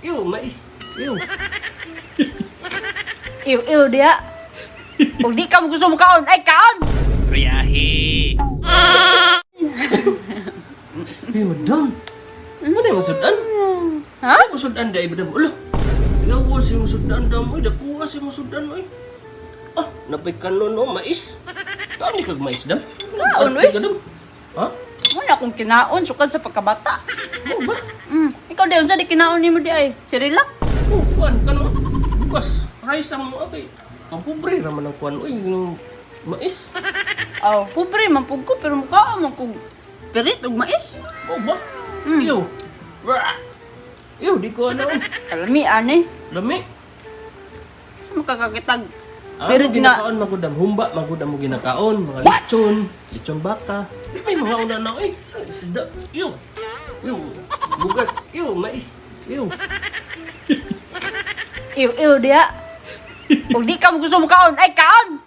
Ew, mais. Ew. Ew, ew, diya. Kung di ka mo gusto mo kaon, ay kaon! Riyahi. Hey, madam. Ano na yung sudan? Ha? Ano yung sudan dahil madam? Ulo. Yawa si yung sudan daw mo. Dakuha si yung sudan mo. Ah, napay kanon o mais. Kaon di kag mais dam. Kaon, dam. Ha? Wala akong kinaon, sukad sa pagkabata. Mo ba? Mm. Ikaw din, sa di kinaon ni mo di ay. Sirilak. Oh, kuan ka no. Bukas, rice ang okay. Ang pobre raman ang kuan. Uy, yung mais. Aw, pobre man pug ko, pero mukha man kog pirit ug mais. Oh ba? Mm. Bra. Ew, di ko ano. Kalami ani. Lami. Sa makakakitag. Ah, Pero gina- ginakaon magudam humba, magudam mo ginakaon, mga lechon, lechon baka. Di may mga una na, eh, sida, ew, ew, bugas, ew, mais, ew. Ew, ew, diya. Kung di ka mo gusto mo kaon, ay kaon!